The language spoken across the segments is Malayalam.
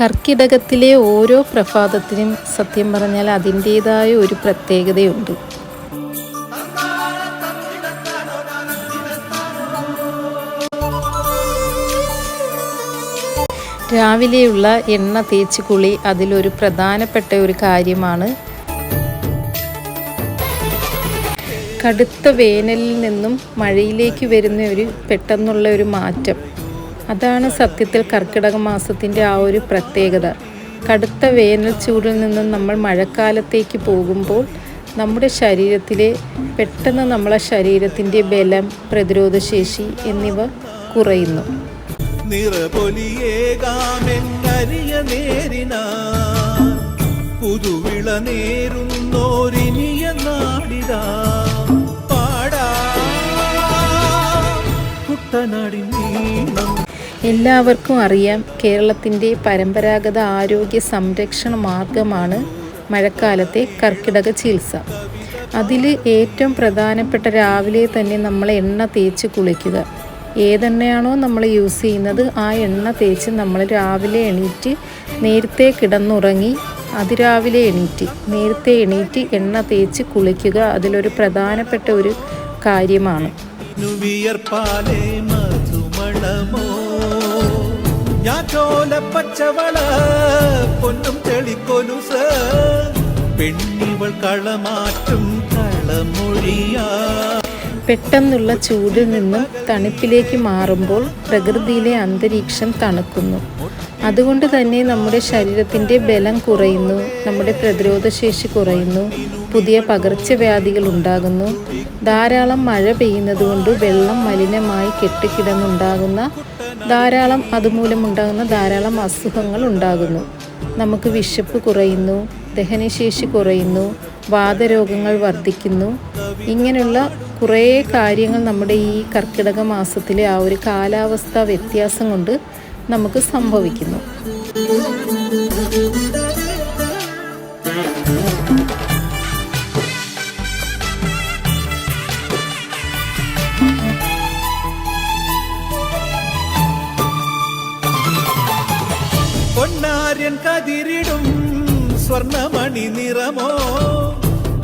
കർക്കിടകത്തിലെ ഓരോ പ്രഭാതത്തിനും സത്യം പറഞ്ഞാൽ അതിന്റേതായ ഒരു പ്രത്യേകതയുണ്ട്. രാവിലെയുള്ള എണ്ണ തേച്ച് കുളി അതിലൊരു പ്രധാനപ്പെട്ട ഒരു കാര്യമാണ്. കടുത്ത വേനലിൽ നിന്നും മഴയിലേക്ക് വരുന്ന ഒരു പെട്ടെന്നുള്ള ഒരു മാറ്റം. അതാണ് സത്യത്തിൽ കർക്കിടക മാസത്തിന്റെ ആ ഒരു പ്രത്യേകത. കടുത്ത വേനൽ ചൂടിൽ നിന്നും നമ്മൾ മഴക്കാലത്തേക്ക് പോകുമ്പോൾ നമ്മുടെ ശരീരത്തിലെ പെട്ടെന്ന് നമ്മളെ ശരീരത്തിന്റെ ബലം പ്രതിരോധ ശേഷി എന്നിവ കുറയുന്നു. നിറപൊലിയേകാമെന്നരിയ നേരിന. പുതുവിള പാടാ. കുട്ടനാടിൻ നീണം എല്ലാവർക്കും അറിയാം കേരളത്തിന്റെ പരമ്പരാഗത ആരോഗ്യ സംരക്ഷണ മാർഗമാണ് മഴക്കാലത്തെ കർക്കിടക ചികിത്സ. അതിൽ ഏറ്റവും പ്രധാനപ്പെട്ട രാവിലെ തന്നെ നമ്മൾ എണ്ണ തേച്ച് കുളിക്കുക. ഏതെണ്ണയാണോ നമ്മൾ യൂസ് ചെയ്യുന്നത് ആ എണ്ണ തേച്ച് നമ്മൾ രാവിലെ എണീറ്റ് നേരത്തെ കിടന്നുറങ്ങി അതിരാവിലെ എണീറ്റ് നേരത്തെ എണീറ്റ് എണ്ണ തേച്ച് കുളിക്കുക അതിലൊരു പ്രധാനപ്പെട്ട ഒരു കാര്യമാണ്. വിയർപ്പാലേ മധുമണമോ? ഞാൻ ചോല പച്ചവള പൊന്നും തെളിക്കൊലുസ് പെണ്ണിവൾ കളമാറ്റും കളമൊഴിയാ പെട്ടെന്നുള്ള ചൂടിൽ നിന്നും തണുപ്പിലേക്ക് മാറുമ്പോൾ പ്രകൃതിയിലെ അന്തരീക്ഷം തണുക്കുന്നു. അതുകൊണ്ട് തന്നെ നമ്മുടെ ശരീരത്തിന്റെ ബലം കുറയുന്നു നമ്മുടെ പ്രതിരോധ ശേഷി കുറയുന്നു പുതിയ പകർച്ചവ്യാധികൾ ഉണ്ടാകുന്നു. ധാരാളം മഴ പെയ്യുന്നത് കൊണ്ട് വെള്ളം മലിനമായി കെട്ടിക്കിടന്നുണ്ടാകുന്ന ധാരാളം അതുമൂലം ഉണ്ടാകുന്ന ധാരാളം അസുഖങ്ങൾ ഉണ്ടാകുന്നു. നമുക്ക് വിശപ്പ് കുറയുന്നു ദഹനശേഷി കുറയുന്നു വാതരോഗങ്ങൾ വർദ്ധിക്കുന്നു. ഇങ്ങനെയുള്ള കുറേ കാര്യങ്ങൾ നമ്മുടെ ഈ കർക്കിടക മാസത്തിലെ ആ ഒരു കാലാവസ്ഥ വ്യത്യാസം കൊണ്ട് നമുക്ക് സംഭവിക്കുന്നു.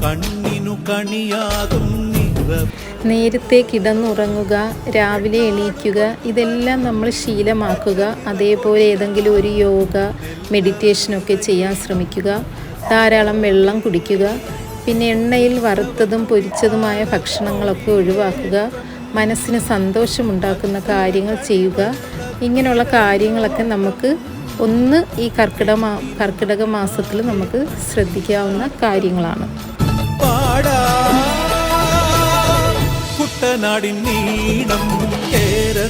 കണ്ണിനു നേരത്തെ കിടന്നുറങ്ങുക രാവിലെ എണീക്കുക ഇതെല്ലാം നമ്മൾ ശീലമാക്കുക അതേപോലെ ഏതെങ്കിലും ഒരു യോഗ മെഡിറ്റേഷനൊക്കെ ചെയ്യാൻ ശ്രമിക്കുക ധാരാളം വെള്ളം കുടിക്കുക പിന്നെ എണ്ണയിൽ വറുത്തതും പൊരിച്ചതുമായ ഭക്ഷണങ്ങളൊക്കെ ഒഴിവാക്കുക മനസ്സിന് സന്തോഷമുണ്ടാക്കുന്ന കാര്യങ്ങൾ ചെയ്യുക ഇങ്ങനെയുള്ള കാര്യങ്ങളൊക്കെ നമുക്ക് ഒന്ന് ഈ കർക്കിട കർക്കിടക മാസത്തിൽ നമുക്ക് ശ്രദ്ധിക്കാവുന്ന കാര്യങ്ങളാണ്. കുട്ടനാടിൻ നീണം ഏറെ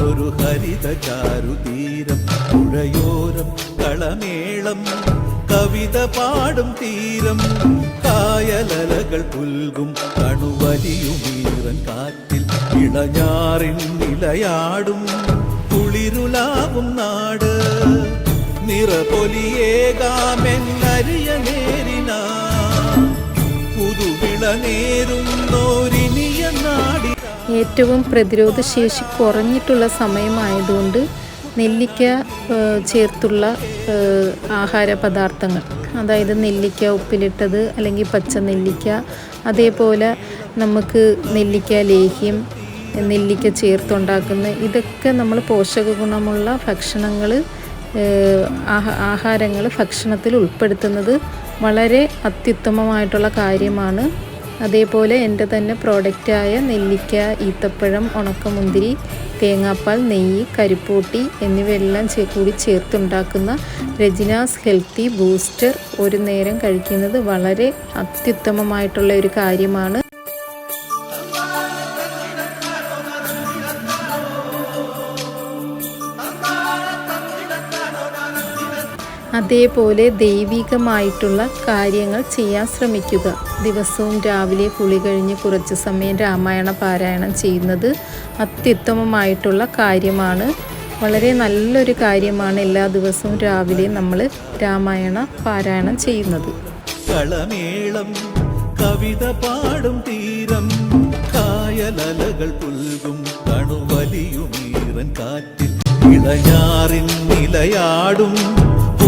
ഒരു ഹരിത ചാരുതീരം. പുഴയോരം കളമേളം കവിത പാടും തീരം. കായലലകൾ പുൽകും കണുവലിയുമീറൻ കാറ്റിൽ ഇളഞ്ഞാറിൻ നിലയാടും. കുളിരുലാവും നാട്. നിറപൊലിയേകാമെന്നറിയ നേരിന. പുതുവിള നേരുന്നോരിനിയ നാടി ഏറ്റവും പ്രതിരോധശേഷി കുറഞ്ഞിട്ടുള്ള സമയമായതുകൊണ്ട് നെല്ലിക്ക ചേർത്തുള്ള ആഹാര പദാർത്ഥങ്ങൾ അതായത് നെല്ലിക്ക ഉപ്പിലിട്ടത് അല്ലെങ്കിൽ പച്ച നെല്ലിക്ക അതേപോലെ നമുക്ക് നെല്ലിക്ക ലേഹ്യം നെല്ലിക്ക ചേർത്തുണ്ടാക്കുന്ന ഇതൊക്കെ നമ്മൾ പോഷക ഗുണമുള്ള ഭക്ഷണങ്ങൾ ആഹാരങ്ങൾ ഭക്ഷണത്തിൽ ഉൾപ്പെടുത്തുന്നത് വളരെ അത്യുത്തമമായിട്ടുള്ള കാര്യമാണ്. അതേപോലെ എന്റെ തന്നെ പ്രോഡക്റ്റായ നെല്ലിക്ക ഈത്തപ്പഴം ഉണക്കമുന്തിരി തേങ്ങാപ്പാൽ നെയ്യ് കരിപ്പൂട്ടി എന്നിവയെല്ലാം കൂടി ചേർത്തുണ്ടാക്കുന്ന രജിനാസ് ഹെൽത്തി ബൂസ്റ്റർ ഒരു നേരം കഴിക്കുന്നത് വളരെ അത്യുത്തമമായിട്ടുള്ള ഒരു കാര്യമാണ്. അതേപോലെ ദൈവികമായിട്ടുള്ള കാര്യങ്ങൾ ചെയ്യാൻ ശ്രമിക്കുക. ദിവസവും രാവിലെ കുളി കഴിഞ്ഞ് കുറച്ച് സമയം രാമായണ പാരായണം ചെയ്യുന്നത് അത്യുത്തമമായിട്ടുള്ള കാര്യമാണ്. വളരെ നല്ലൊരു കാര്യമാണ് എല്ലാ ദിവസവും രാവിലെ നമ്മൾ രാമായണ പാരായണം ചെയ്യുന്നത്. കളമേളം കവിത പാടും തീരം കായലലകൾ പുൽകും കണുവലിയുമീറൻ കാറ്റിൽ ഇളഞ്ഞാറിൻ നിലയാടും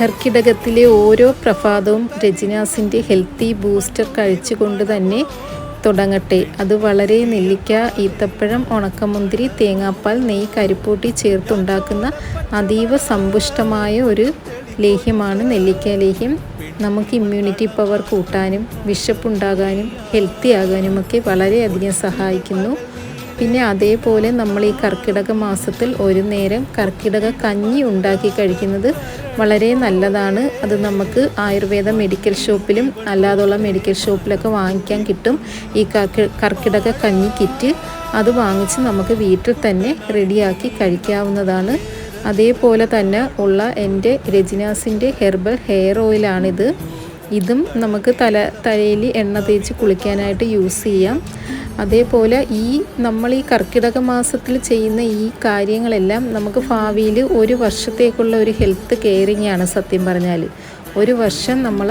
കർക്കിടകത്തിലെ ഓരോ പ്രഭാതവും രജിനാസിന്റെ ഹെൽത്തി ബൂസ്റ്റർ കഴിച്ചുകൊണ്ട് തന്നെ തുടങ്ങട്ടെ. അത് വളരെ നെല്ലിക്ക ഈത്തപ്പഴം ഉണക്കമുന്തിരി തേങ്ങാപ്പാൽ നെയ്യ് കരിപ്പൂട്ടി ചേർത്തുണ്ടാക്കുന്ന അതീവ സമ്പുഷ്ടമായ ഒരു ലേഹ്യമാണ് നെല്ലിക്ക ലേഹ്യം. നമുക്ക് ഇമ്മ്യൂണിറ്റി പവർ കൂട്ടാനും വിശപ്പുണ്ടാകാനും ഹെൽത്തി ആകാനുമൊക്കെ വളരെയധികം സഹായിക്കുന്നു. പിന്നെ അതേപോലെ നമ്മൾ ഈ കർക്കിടക മാസത്തിൽ ഒരു നേരം കർക്കിടക കഞ്ഞി ഉണ്ടാക്കി കഴിക്കുന്നത് വളരെ നല്ലതാണ്. അത് നമുക്ക് ആയുർവേദ മെഡിക്കൽ ഷോപ്പിലും അല്ലാതുള്ള മെഡിക്കൽ ഷോപ്പിലൊക്കെ വാങ്ങിക്കാൻ കിട്ടും. ഈ കർക്കിടക കഞ്ഞി കിറ്റ് അത് വാങ്ങിച്ച് നമുക്ക് വീട്ടിൽ തന്നെ റെഡിയാക്കി കഴിക്കാവുന്നതാണ്. അതേപോലെ തന്നെ ഉള്ള എന്റെ രജിനാസിന്റെ ഹെർബൽ ഹെയർ ഓയിലാണിത്. ഇതും നമുക്ക് തല തലയിൽ എണ്ണ തേച്ച് കുളിക്കാനായിട്ട് യൂസ് ചെയ്യാം. അതേപോലെ ഈ നമ്മൾ ഈ കർക്കിടക മാസത്തിൽ ചെയ്യുന്ന ഈ കാര്യങ്ങളെല്ലാം നമുക്ക് ഭാവിയിൽ ഒരു വർഷത്തേക്കുള്ള ഒരു ഹെൽത്ത് കെയറിങ് ആണ് സത്യം പറഞ്ഞാൽ. ഒരു വർഷം നമ്മൾ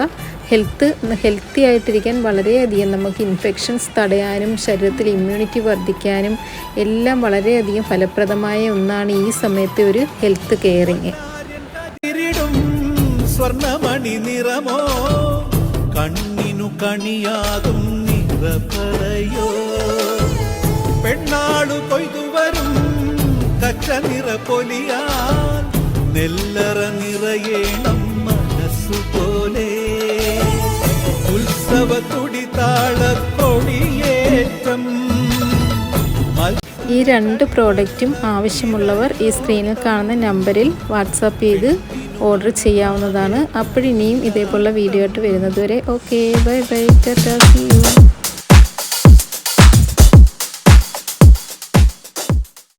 ഹെൽത്ത് ഹെൽത്തി ആയിട്ടിരിക്കാൻ വളരെയധികം നമുക്ക് ഇൻഫെക്ഷൻസ് തടയാനും ശരീരത്തിൽ ഇമ്മ്യൂണിറ്റി വർദ്ധിക്കാനും എല്ലാം വളരെയധികം ഫലപ്രദമായ ഒന്നാണ് ഈ സമയത്തെ ഒരു ഹെൽത്ത് കെയറിങ് സ്വർണമണി നിറമോ? കണ്ണിനു കണിയാകും നിറപറയോ പെണ്ണാളു കൊയ്തു വരും കച്ച നിറ പൊലിയാൻ നെല്ലറ നിറയേണം മനസ്സുപോലെ ഉത്സവ തുടിതാള കൊടിയേറ്റം ഈ രണ്ട് പ്രോഡക്റ്റും ആവശ്യമുള്ളവർ ഈ സ്ക്രീനിൽ കാണുന്ന നമ്പറിൽ വാട്സാപ്പ് ചെയ്ത് ഓർഡർ ചെയ്യാവുന്നതാണ്. അപ്പോഴിനിയും ഇതേപോലുള്ള വീഡിയോ ആയിട്ട് വരുന്നത് വരെ. Okay bye bye Tata see U.